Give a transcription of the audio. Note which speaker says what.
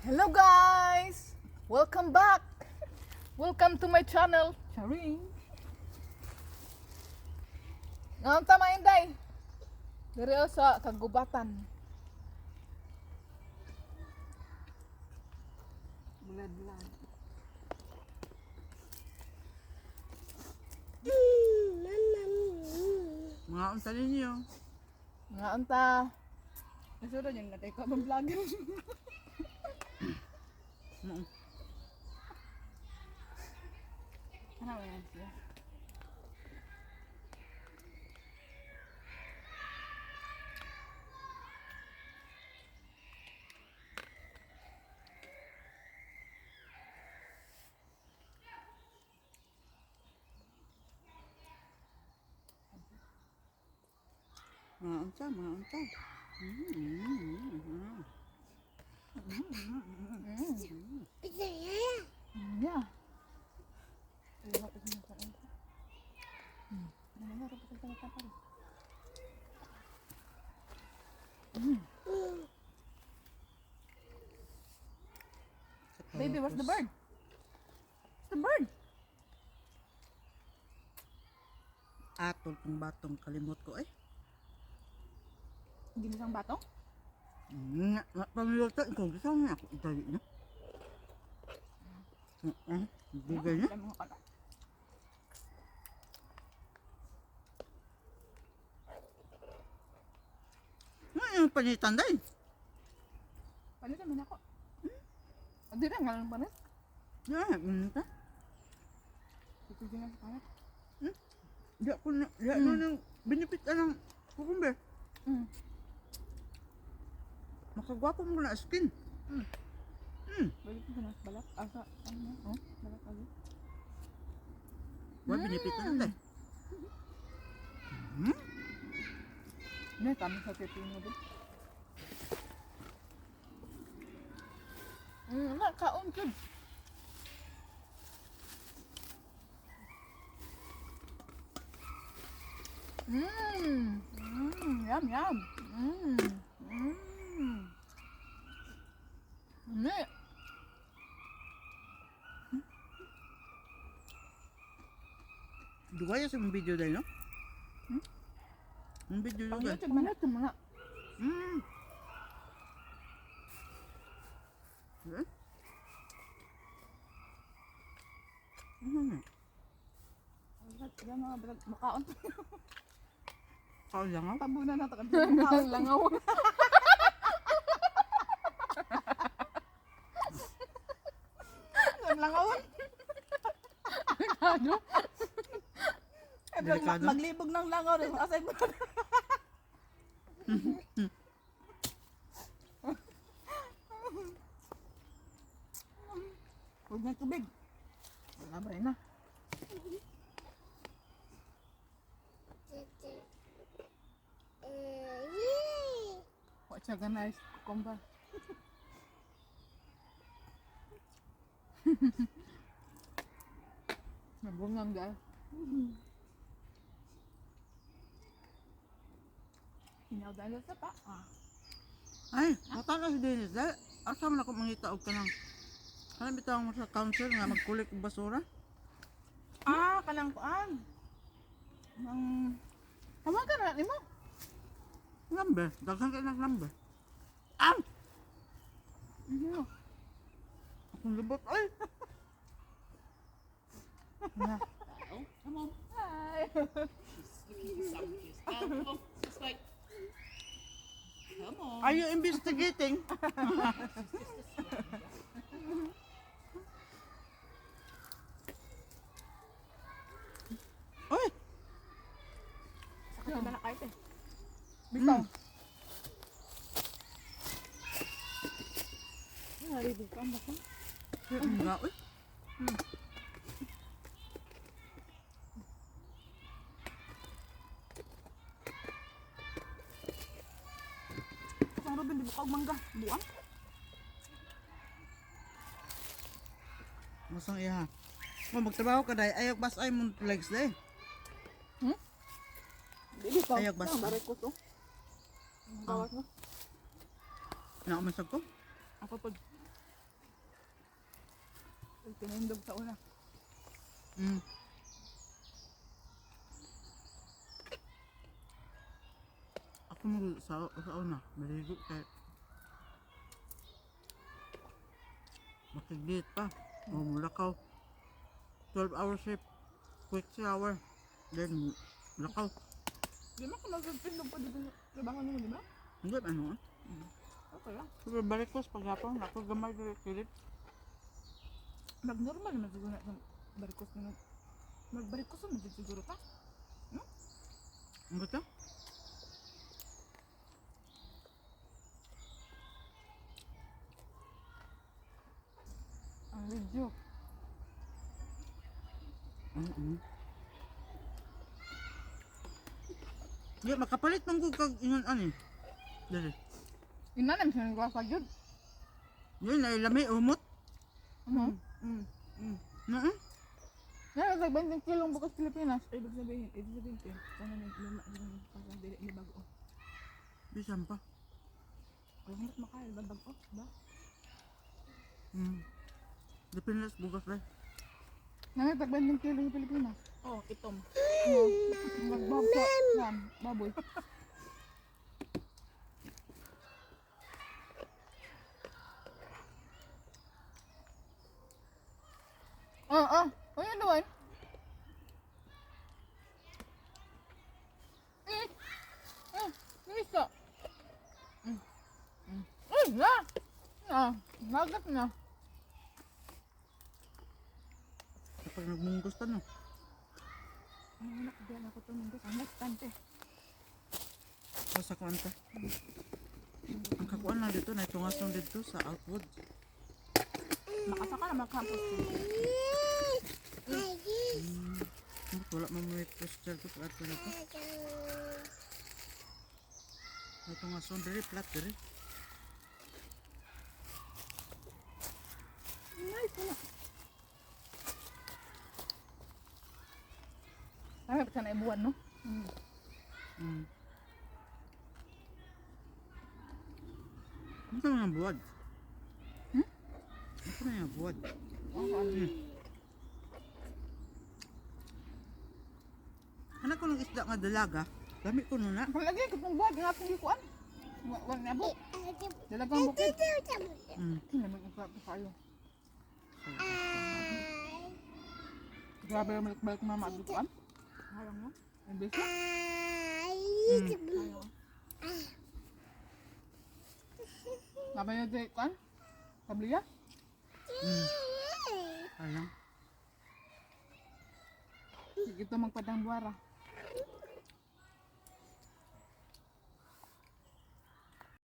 Speaker 1: Hello guys! Welcome back! Welcome to my channel. Charing! Ngayon tama Inday. Diri o sa kagubatan. Bulad bulad.
Speaker 2: Mga unta ninyo.
Speaker 1: Ngayon ta. Nasunod yun natin ko bang kita tak apa. Baby, where's the bird? The bird?
Speaker 2: Atol kong batong kalimot ko eh.
Speaker 1: Ginisang batong?
Speaker 2: Nga, nga pamiluto ko. Gusto nga ako itali na. Na.
Speaker 1: Alam mo ka na.
Speaker 2: Nga yung panitan dahil.
Speaker 1: Palitan mo na ako. Hmm? Di na, ngalan pa na.
Speaker 2: Yan, unta.
Speaker 1: Ito din ang pangat.
Speaker 2: Di ako na, di ako
Speaker 1: Mm.
Speaker 2: nang binipit ka ng kukumbe.
Speaker 1: Hmm.
Speaker 2: Makagwapo mo na skin.
Speaker 1: Mm.
Speaker 2: Hmm.
Speaker 1: Balik mo na. Balak. Asa. Ano na? Oh, balak agad.
Speaker 2: Wala binipit na dahil. Hmm?
Speaker 1: Hindi, kami sa pipino din. Mm, na, kaon jud. Mmm. Mmm, yum yum. Mmm.
Speaker 2: Dugay sa mong video dahil, no?
Speaker 1: Hmm?
Speaker 2: Ang video
Speaker 1: Pag
Speaker 2: dugay.
Speaker 1: YouTube man ito mga.
Speaker 2: Hmm. Eh? Ano na?
Speaker 1: Yan mga brad, makaon.
Speaker 2: Kao lang ako.
Speaker 1: Tabunan na ito makaon langaw. Ang. Delikado. Eh, bro,
Speaker 2: Delikado?
Speaker 1: maglibog ng langaw rin. Asay mo. Huwag na tubig. Wala ba rin na? Your nice cucumber? Nabungang guys. Inaw dahil sa pa. Ah.
Speaker 2: Ay, matala si Dennis. Dahil, asa man ako mangita og kanang kanang bitaw mo sa council nga magkulik og basura.
Speaker 1: Ah, kanang kuan. Nang Tama ka na mo.
Speaker 2: Number, daghan kay nag number. Am!
Speaker 1: Ano?
Speaker 2: Akong lubot. Ay!
Speaker 1: Na.
Speaker 3: Oh, come on.
Speaker 1: Hi.
Speaker 3: Give me some juice. Oh, come on. This way. Come on.
Speaker 2: Are you investigating? Oy!
Speaker 1: Sakit na kahit eh. Bitaw. Mm. Nalibig ka ang baka.
Speaker 2: Ang nga, oy.
Speaker 1: Kasang Ruben, di buka og mangga. Buang.
Speaker 2: Masang iya. Mo magtrabaho ka dai ayog bas ay mong legs dai.
Speaker 1: Di bitaw.
Speaker 2: Ayog basta.
Speaker 1: Ang baray ko to. Ang Bawat mo.
Speaker 2: Na man ko.
Speaker 1: Ako pag Pinindog sa una.
Speaker 2: Mm. Ako mo sa, sa una, maligo kay makigit pa. O mulakaw. 12 hour shift. Quick shower. Then, lakaw.
Speaker 1: Di ba kung nagpindog pa dito sa trabaho niyo, di ba?
Speaker 2: Hindi, ano ah.
Speaker 1: Okay lang.
Speaker 2: Pero balik ko sa paghapon, ako gamay dito kilit.
Speaker 1: Mag-normal naman siguro na sa barikos na Magbarikos naman siguro ka.
Speaker 2: Ang gata?
Speaker 1: Ang video.
Speaker 2: Oo. Mm Di, makapalit mong kag ingon ani. Dali.
Speaker 1: Inanam siya ng gwapa yun.
Speaker 2: Yun, ay lami, umot.
Speaker 1: Ano?
Speaker 2: Mm. Mm. Naan?
Speaker 1: Yan, nag 20 kilong bukas Pilipinas. Ibig sabihin, ibig sabihin ko. Sana may luma yung pasang dili ni bago.
Speaker 2: Bisan pa.
Speaker 1: Kung mas makaya, babag off ba?
Speaker 2: Mm. Depende sa bugas ba?
Speaker 1: Nangyay, tag 20 kilo yung Pilipinas. Oh, itom. Oh, Magbabsa. Yan, baboy. Oh, oh. Oh, yan doon. Eh. Eh, nisa. Mm. Mm. Ay, na. Ah, nagat na.
Speaker 2: Kapag nagmunggos pa no.
Speaker 1: Ay, anak, diyan ako tumingos. Ang nagtante.
Speaker 2: Sa kwanta. Ang kakuan na dito, na itungason dito sa Outwood.
Speaker 1: Makasaka na mag-campus.
Speaker 2: Mm. Wala man may postal ko sa ato dito. Itungason diri, flat diri.
Speaker 1: Nice na. Ay, pa na ibuwan, no? Mm.
Speaker 2: Mm. Ano na yung buwad?
Speaker 1: Hmm?
Speaker 2: Ano na yung buwad?
Speaker 1: Oh, ano?
Speaker 2: Anak ko ng isda nga dalaga. Dami ko nun na.
Speaker 1: Kung lagi, kung buwan, nga akong ikuan. Wag na po. Dalagang bukid.
Speaker 2: Mm.
Speaker 1: Hinamig ang sarap kayo. Grabe yung balik-balik mama at Harang mo. Ang.
Speaker 2: Mm.
Speaker 1: Ayaw. Laban yung di ikuan. Kabliya.
Speaker 2: Mm. Alam.
Speaker 1: Sige ito magpadang buwara.